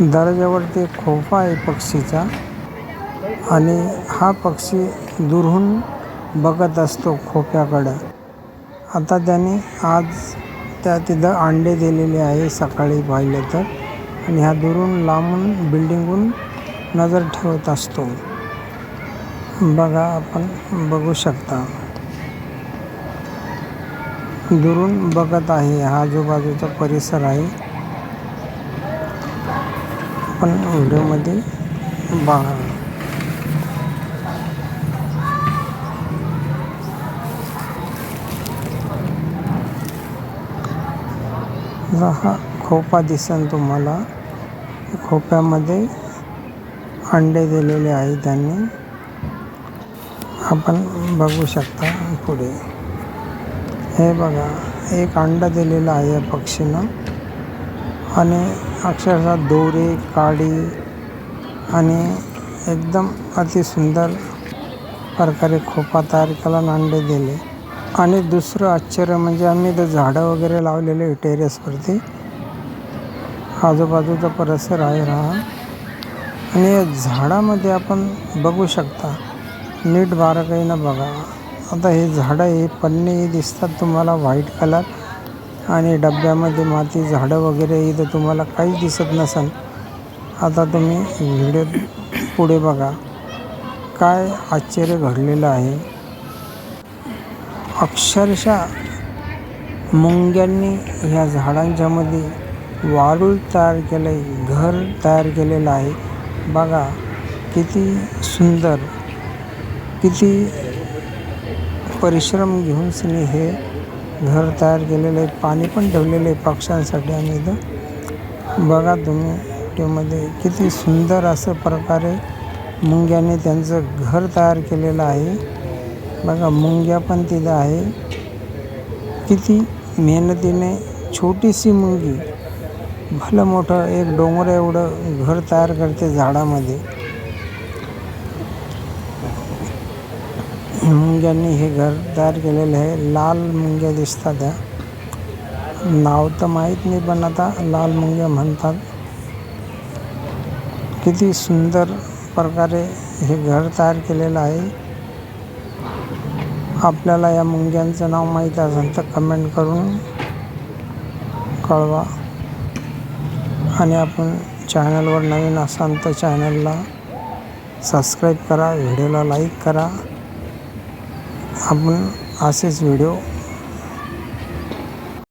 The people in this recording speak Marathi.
दरवाजावरती एक खोपा आहे पक्षीचा. आणि हा पक्षी दुरून बघत असतो खोप्याकडं आता त्याने आज त्या तिथं अंडे दिलेले आहे सकाळी पाहिलं तर. आणि हा दुरून लांबून बिल्डिंगहून नजर ठेवत असतो. बघा आपण बघू शकता. दुरून बघत आहे हा आजूबाजूचा परिसर आहे. आपण व्हिडिओमध्ये बघा हा खोपा दिसेल तुम्हाला. खोप्यामध्ये अंडे दिलेले आहे त्यांनी. आपण बघू शकता पुढे. हे बघा एक अंडा दिलेला आहे या पक्षीनं. आणि अक्षरशः दोरे काडी आणि एकदम अतिसुंदर प्रकारे खोपा तयार केला आणि अंडे दिले. आणि दुसरं आश्चर्य म्हणजे आम्ही तर झाडं वगैरे लावलेले टेरेसवरती आजूबाजूचा परिसर आहे राहा आणि या झाडामध्ये आपण बघू शकता नीट बारकाईनं बघा. आता हे झाडं हे पन्ने दिसतात तुम्हाला व्हाईट कलर आणि डब्यामध्ये माती झाडं वगैरे इथं तुम्हाला काहीच दिसत नसेल. आता तुम्ही व्हिडिओ पुढे बघा. काय आश्चर्य घडलेलं आहे. अक्षरशः मुंग्यांनी ह्या झाडांच्यामध्ये वारुळ वारूळ तयार केलं आहे घर तयार केलेलं आहे. बघा किती सुंदर किती परिश्रम घेऊन सिने हे घर तयार केलेलं आहे पाणी पण ठेवलेलं आहे पक्ष्यांसाठी. आणि इथं बघा तुम्ही मध्ये किती सुंदर असं प्रकारे मुंग्याने त्यांचं घर तयार केलेलं आहे. बघा मुंग्या पण तिथं आहे. किती मेहनतीने छोटीशी मुंगी भलं मोठं एक डोंगर एवढं घर तयार करते झाडामध्ये. मुंग्यांनी हे घर तयार केलेलं आहे. लाल मुंग्या दिसतात या. नाव तर माहीत नाही पण आता लाल मुंग्या म्हणतात. किती सुंदर प्रकारे हे घर तयार केलेलं आहे. आपल्याला या मुंग्यांचं नाव माहीत असेल तर कमेंट करून कळवा. आणि आपण चॅनलवर नवीन असाल तर चॅनलला सबस्क्राईब करा व्हिडिओला लाईक करा. आपण असेच व्हिडिओ